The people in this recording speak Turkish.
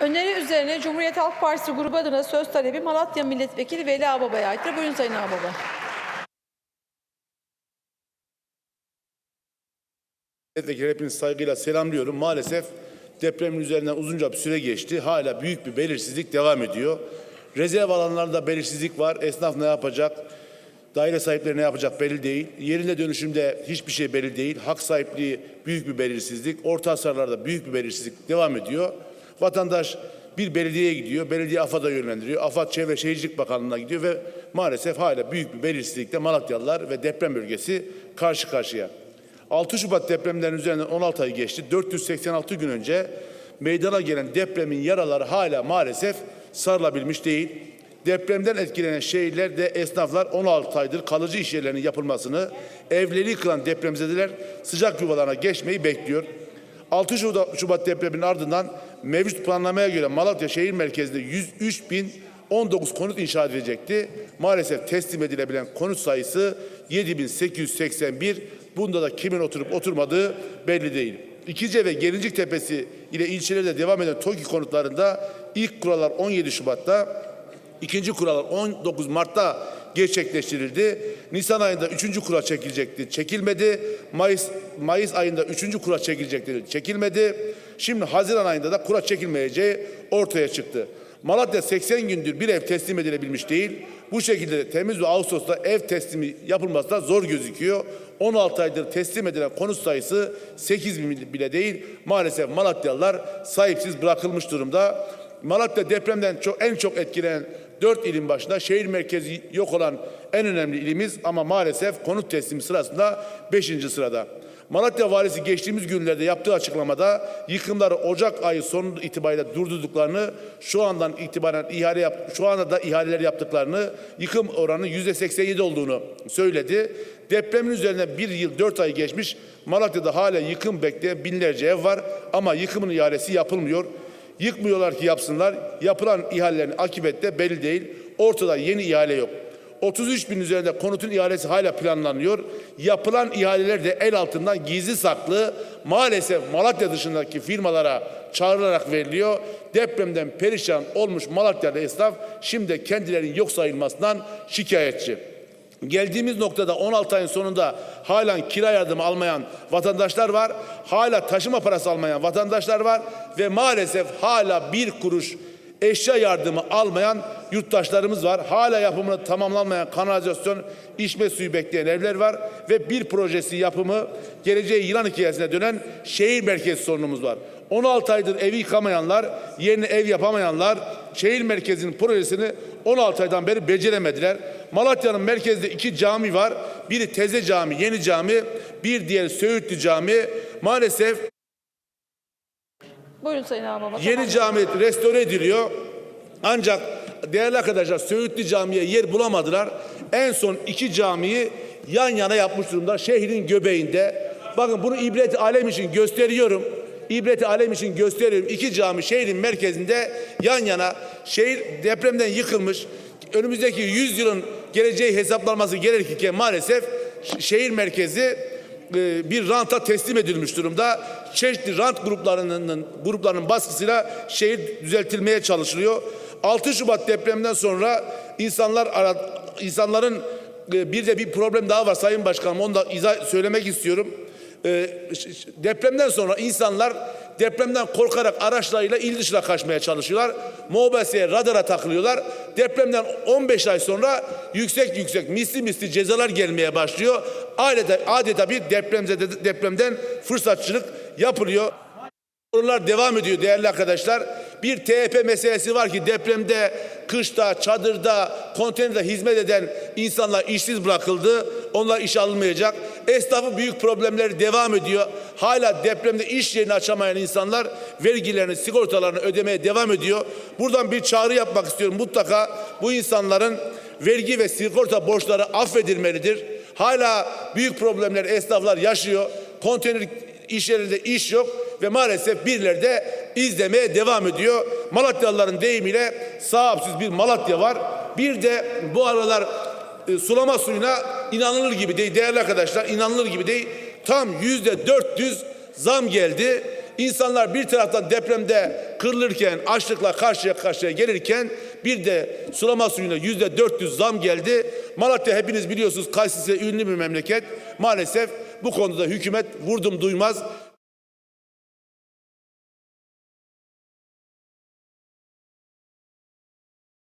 Öneri üzerine Cumhuriyet Halk Partisi grubu adına söz talebi Malatya Milletvekili Veli Ağbaba'ya aittir. Buyurun Sayın Ağbaba. Milletvekili hepinizi saygıyla selamlıyorum. Maalesef depremin üzerinden uzunca bir süre geçti. Hala büyük bir belirsizlik devam ediyor. Rezerv alanlarında belirsizlik var. Esnaf ne yapacak? Daire sahipleri ne yapacak belli değil. Yerinde dönüşümde hiçbir şey belli değil. Hak sahipliği büyük bir belirsizlik. Orta hasarlarda büyük bir belirsizlik devam ediyor. Vatandaş bir belediyeye gidiyor. Belediye AFAD'a yönlendiriyor. AFAD Çevre Şehircilik Bakanlığı'na gidiyor ve maalesef hala büyük bir belirsizlikte Malatyalılar ve deprem bölgesi karşı karşıya. 6 Şubat depremlerinin üzerinden 16 ay geçti. 486 gün önce meydana gelen depremin yaraları hala maalesef sarılabilmiş değil. Depremden etkilenen şehirlerde esnaflar 16 aydır kalıcı iş yerlerinin yapılmasını, evleri kılan depremzedeler sıcak yuvalarına geçmeyi bekliyor. 6 Şubat, Şubat depreminin ardından mevcut planlamaya göre Malatya şehir merkezinde 103 bin 19 konut inşa edilecekti. Maalesef teslim edilebilen konut sayısı 7881. Bunda da kimin oturup oturmadığı belli değil. İkice ve Gelincik Tepesi ile ilçelerde devam eden TOKİ konutlarında ilk kurallar 17 Şubat'ta, ikinci kurallar 19 Mart'ta gerçekleştirildi. Nisan ayında üçüncü kura çekilecekti, çekilmedi. Mayıs Mayıs ayında üçüncü kura çekilecekti, çekilmedi. Şimdi Haziran ayında da kura çekilmeyeceği ortaya çıktı. Malatya 80 gündür bir ev teslim edilebilmiş değil. Bu şekilde Temmuz ve Ağustos'ta ev teslimi yapılması da zor gözüküyor. 16 aydır teslim edilen konut sayısı 8 bin bile değil. Maalesef Malatyalılar sahipsiz bırakılmış durumda. Malatya depremden çok, en çok etkilenen 4 ilin başında şehir merkezi yok olan en önemli ilimiz ama maalesef konut teslimi sırasında 5. sırada. Malatya valisi geçtiğimiz günlerde yaptığı açıklamada yıkımları Ocak ayı sonu itibariyle durdurduklarını, şu andan itibaren ihale yap, şu anda da ihaleler yaptıklarını, yıkım oranı yüzde 87 olduğunu söyledi. Depremin üzerine bir yıl dört ay geçmiş, Malatya'da hala yıkım bekleyen binlerce ev var ama yıkımın ihalesi yapılmıyor. Yıkmıyorlar ki yapsınlar. Yapılan ihalelerin akıbeti de belli değil. Ortada yeni ihale yok. 33 bin üzerinde konutun ihalesi hala planlanıyor. Yapılan ihaleler de el altından gizli saklı maalesef Malatya dışındaki firmalara çağrılarak veriliyor. Depremden perişan olmuş Malatya'da esnaf şimdi kendilerinin yok sayılmasından şikayetçi. Geldiğimiz noktada 16 ayın sonunda halen kira yardımı almayan vatandaşlar var. Hala taşıma parası almayan vatandaşlar var. Ve maalesef hala bir kuruş eşya yardımı almayan yurttaşlarımız var. Hala yapımını tamamlanmayan kanalizasyon, içme suyu bekleyen evler var. Ve bir projesi yapımı geleceği yılan hikayesine dönen şehir merkezi sorunumuz var. 16 aydır evi yıkamayanlar, yerine ev yapamayanlar şehir merkezinin projesini 16 aydan beri beceremediler. Malatya'nın merkezde iki cami var. Biri Teze Cami, Yeni Cami, bir diğeri Söğütlü Cami. Maalesef Buyurun Sayın Ağbaba. Yeni cami restore ediliyor. Ancak değerli arkadaşlar Söğütlü Cami'ye yer bulamadılar. En son iki camiyi yan yana yapmış durumda şehrin göbeğinde. Bakın bunu ibret alem için gösteriyorum. İbret alem için gösteriyorum. İki cami şehrin merkezinde yan yana. Şehir depremden yıkılmış. Önümüzdeki 100 yılın geleceği hesaplanması gerekirken maalesef şehir merkezi e, bir ranta teslim edilmiş durumda. Çeşitli rant gruplarının gruplarının baskısıyla şehir düzeltilmeye çalışılıyor. 6 Şubat depreminden sonra insanlar insanların e, bir de bir problem daha var Sayın Başkanım. Onu da izah söylemek istiyorum. E, Depremden sonra insanlar depremden korkarak araçlarıyla il dışına kaçmaya çalışıyorlar. MOBESE'ye radara takılıyorlar. Depremden 15 ay sonra yüksek yüksek misli misli cezalar gelmeye başlıyor. Adeta, adeta bir depremzede, depremden fırsatçılık yapılıyor. Sorular devam ediyor değerli arkadaşlar. Bir TEP meselesi var ki depremde, kışta, çadırda, konteynerde hizmet eden insanlar işsiz bırakıldı. Onlar iş alınmayacak. Esnafı büyük problemleri devam ediyor. Hala depremde iş yerini açamayan insanlar vergilerini, sigortalarını ödemeye devam ediyor. Buradan bir çağrı yapmak istiyorum. Mutlaka bu insanların vergi ve sigorta borçları affedilmelidir. Hala büyük problemler esnaflar yaşıyor. Konteyner iş yerinde iş yok ve maalesef birileri de izlemeye devam ediyor. Malatyalıların deyimiyle sahipsiz bir Malatya var. Bir de bu aralar e, sulama suyuna inanılır gibi değil değerli arkadaşlar inanılır gibi değil. Tam yüzde 400 zam geldi. İnsanlar bir taraftan depremde kırılırken, açlıkla karşıya karşıya gelirken bir de sulama suyuna yüzde 400 zam geldi. Malatya hepiniz biliyorsunuz Kayseri ünlü bir memleket. Maalesef bu konuda hükümet vurdum duymaz